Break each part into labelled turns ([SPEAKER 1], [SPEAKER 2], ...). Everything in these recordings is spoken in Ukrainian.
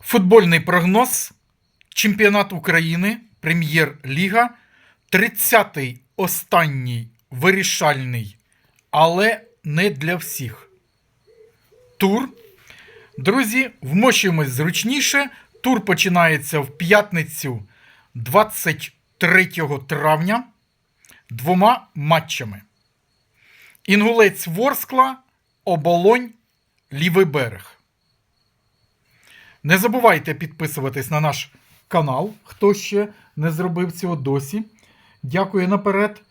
[SPEAKER 1] Футбольний прогноз. Чемпіонат України, Прем'єр-ліга. 30-й останній вирішальний, але не для всіх. Тур. Друзі, вмощуємось зручніше. Тур починається в п'ятницю 23 травня двома матчами. Інгулець Ворскла, Оболонь, Лівий берег. Не забувайте підписуватись на наш канал, хто ще не зробив цього досі. Дякую наперед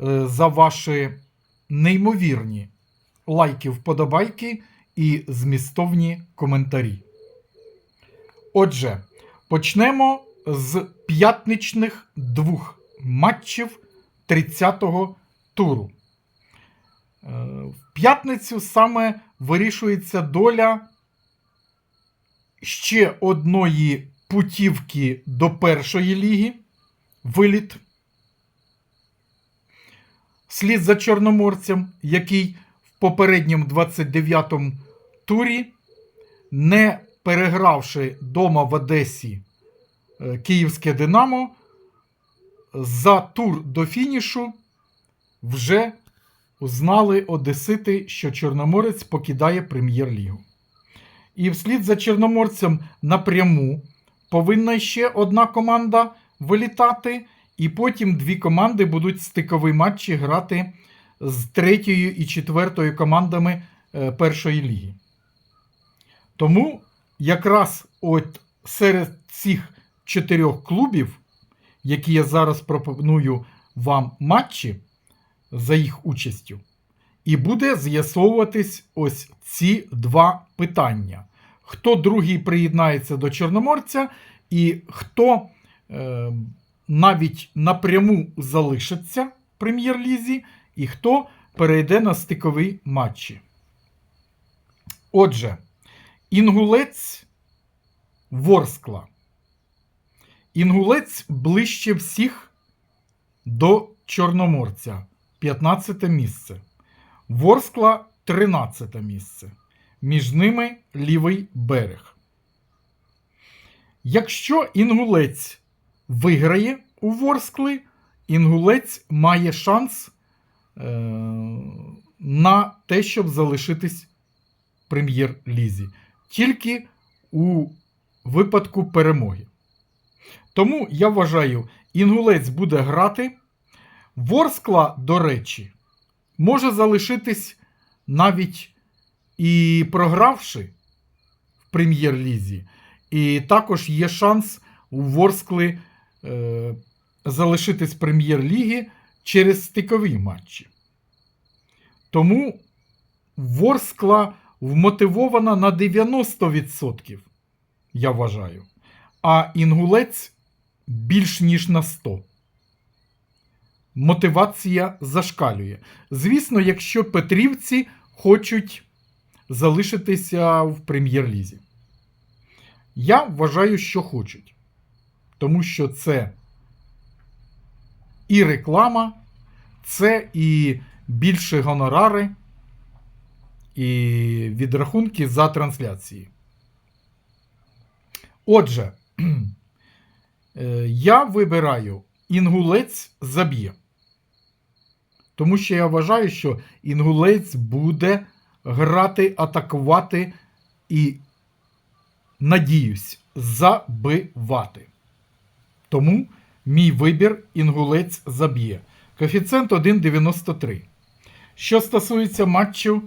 [SPEAKER 1] е, за ваші неймовірні лайки, вподобайки і змістовні коментарі. Отже, почнемо з п'ятничних двох матчів 30-го туру. Е, В п'ятницю саме вирішується доля ще одної путівки до першої ліги. Виліт. Слід за Чорноморцем, який в попередньому 29-му турі, не перегравши дома в Одесі е, Київське Динамо, за тур до фінішу вже узнали Одесити, що Чорноморець покидає прем'єр-лігу. І вслід за Чорноморцем напряму повинна ще одна команда вилітати, і потім дві команди будуть стикові матчі грати з третьою і четвертою командами е, першої ліги. Тому якраз от серед цих чотирьох клубів, які я зараз пропоную вам матчі за їх участю, і буде з'ясовуватись ось ці два питання. Хто другий приєднається до Чорноморця, і хто е, навіть напряму залишиться в прем'єр-лізі, і хто перейде на стикові матчі. Отже, інгулець Ворскла. Інгулець ближче всіх до Чорноморця. 15 місце. Ворскла 13 місце. Між ними лівий берег. Якщо інгулець виграє у Ворскли, інгулець має шанс е- на те, щоб залишитись в прем'єр-лізі. Тільки у випадку перемоги. Тому я вважаю, інгулець буде грати. Ворскла, до речі, може залишитись навіть і програвши в прем'єр-лізі. І також є шанс у Ворскли е, залишитись в прем'єр-ліги через стикові матчі. Тому Ворскла вмотивована на 90%, я вважаю. А інгулець більш ніж на 100% мотивація зашкалює. Звісно, якщо Петрівці хочуть залишитися в прем'єр-лізі. Я вважаю, що хочуть. Тому що це і реклама, це і більше гонорари, і відрахунки за трансляції. Отже, е, я вибираю інгулець заб'є. Тому що я вважаю, що інгулець буде грати, атакувати і, надіюсь, забивати. Тому мій вибір інгулець заб'є. Коефіцієнт 1,93. Що стосується матчу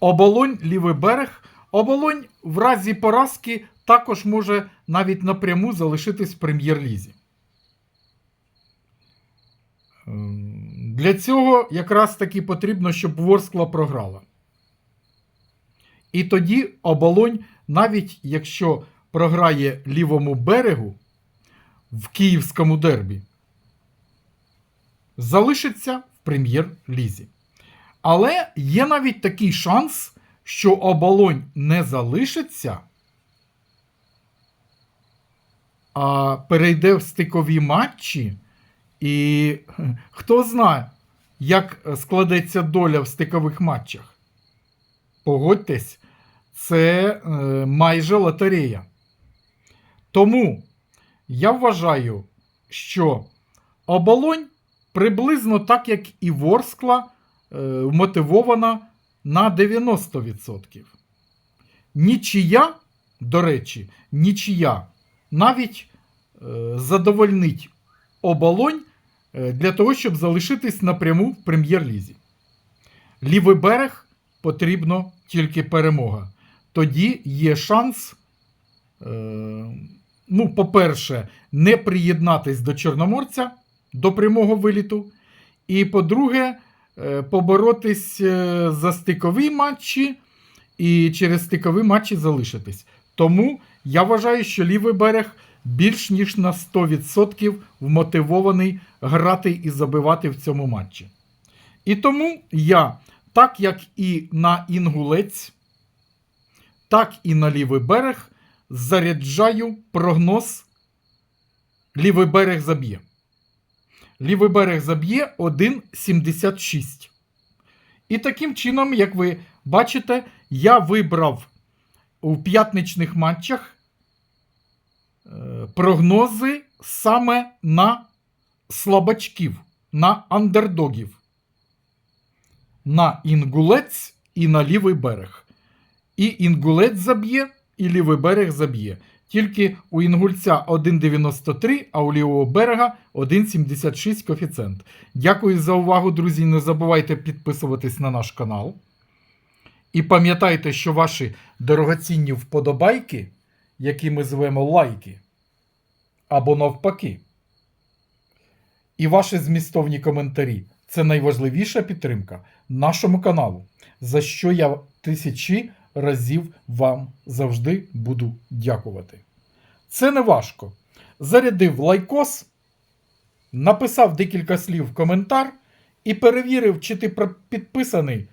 [SPEAKER 1] Оболонь лівий берег, оболонь в разі поразки також може навіть напряму залишитись в прем'єр-лізі. Для цього якраз таки потрібно, щоб Ворскла програла. І тоді оболонь, навіть якщо програє лівому берегу в київському дербі, залишиться в прем'єр-лізі. Але є навіть такий шанс, що оболонь не залишиться, а перейде в стикові матчі. І хто знає, як складеться доля в стикових матчах. Погодьтесь, це е, майже лотерея. Тому я вважаю, що оболонь приблизно так, як і Ворскла, е, мотивована на 90%. Нічия, до речі, нічия навіть е, задовольнить оболонь е, для того, щоб залишитись напряму в прем'єр-лізі. Лівий берег потрібно тільки перемога. Тоді є шанс, е, ну, по-перше, не приєднатись до Чорноморця до прямого виліту. І, по-друге, е, поборотись е, за стикові матчі і через стикові матчі залишитись. Тому я вважаю, що лівий берег більш ніж на 100% вмотивований грати і забивати в цьому матчі. І тому я, так як і на інгулець, так і на лівий берег, заряджаю прогноз. Лівий берег заб'є. Лівий берег заб'є 1,76. І таким чином, як ви бачите, я вибрав у п'ятничних матчах прогнози саме на слабачків, на андердогів, на інгулець і на лівий берег. І інгулець заб'є, і лівий берег заб'є. Тільки у інгульця 1,93, а у лівого берега 1,76 коефіцієнт. Дякую за увагу, друзі. Не забувайте підписуватись на наш канал. І пам'ятайте, що ваші дорогоцінні вподобайки, які ми звемо лайки, або навпаки, і ваші змістовні коментарі це найважливіша підтримка нашому каналу, за що я тисячі разів вам завжди буду дякувати. Це не важко. Зарядив лайкос, написав декілька слів в коментар і перевірив, чи ти підписаний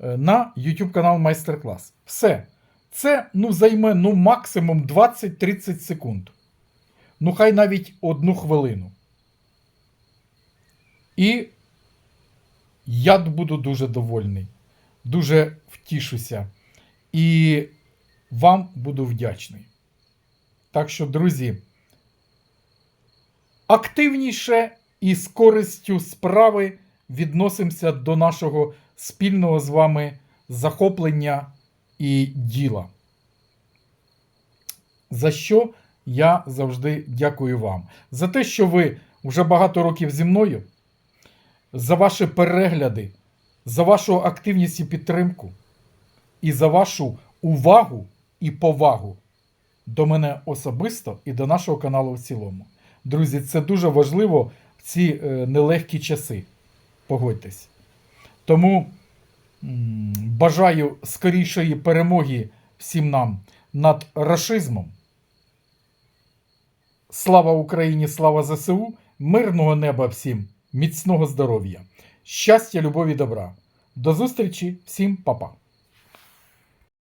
[SPEAKER 1] е, на YouTube канал Майстер-клас. Все. Це ну, займе ну, максимум 20-30 секунд. Ну, хай навіть одну хвилину. І я буду дуже довольний, дуже втішуся. І вам буду вдячний. Так що, друзі, активніше і з користю справи відносимося до нашого спільного з вами захоплення і діла. За що я завжди дякую вам. За те, що ви вже багато років зі мною, за ваші перегляди, за вашу активність і підтримку, і за вашу увагу і повагу до мене особисто і до нашого каналу в цілому. Друзі, це дуже важливо в ці е, нелегкі часи. Погодьтесь. Тому бажаю скорішої перемоги всім нам над рашизмом. Слава Україні, слава ЗСУ, мирного неба всім, міцного здоров'я, щастя, любові, добра. До зустрічі, всім па-па.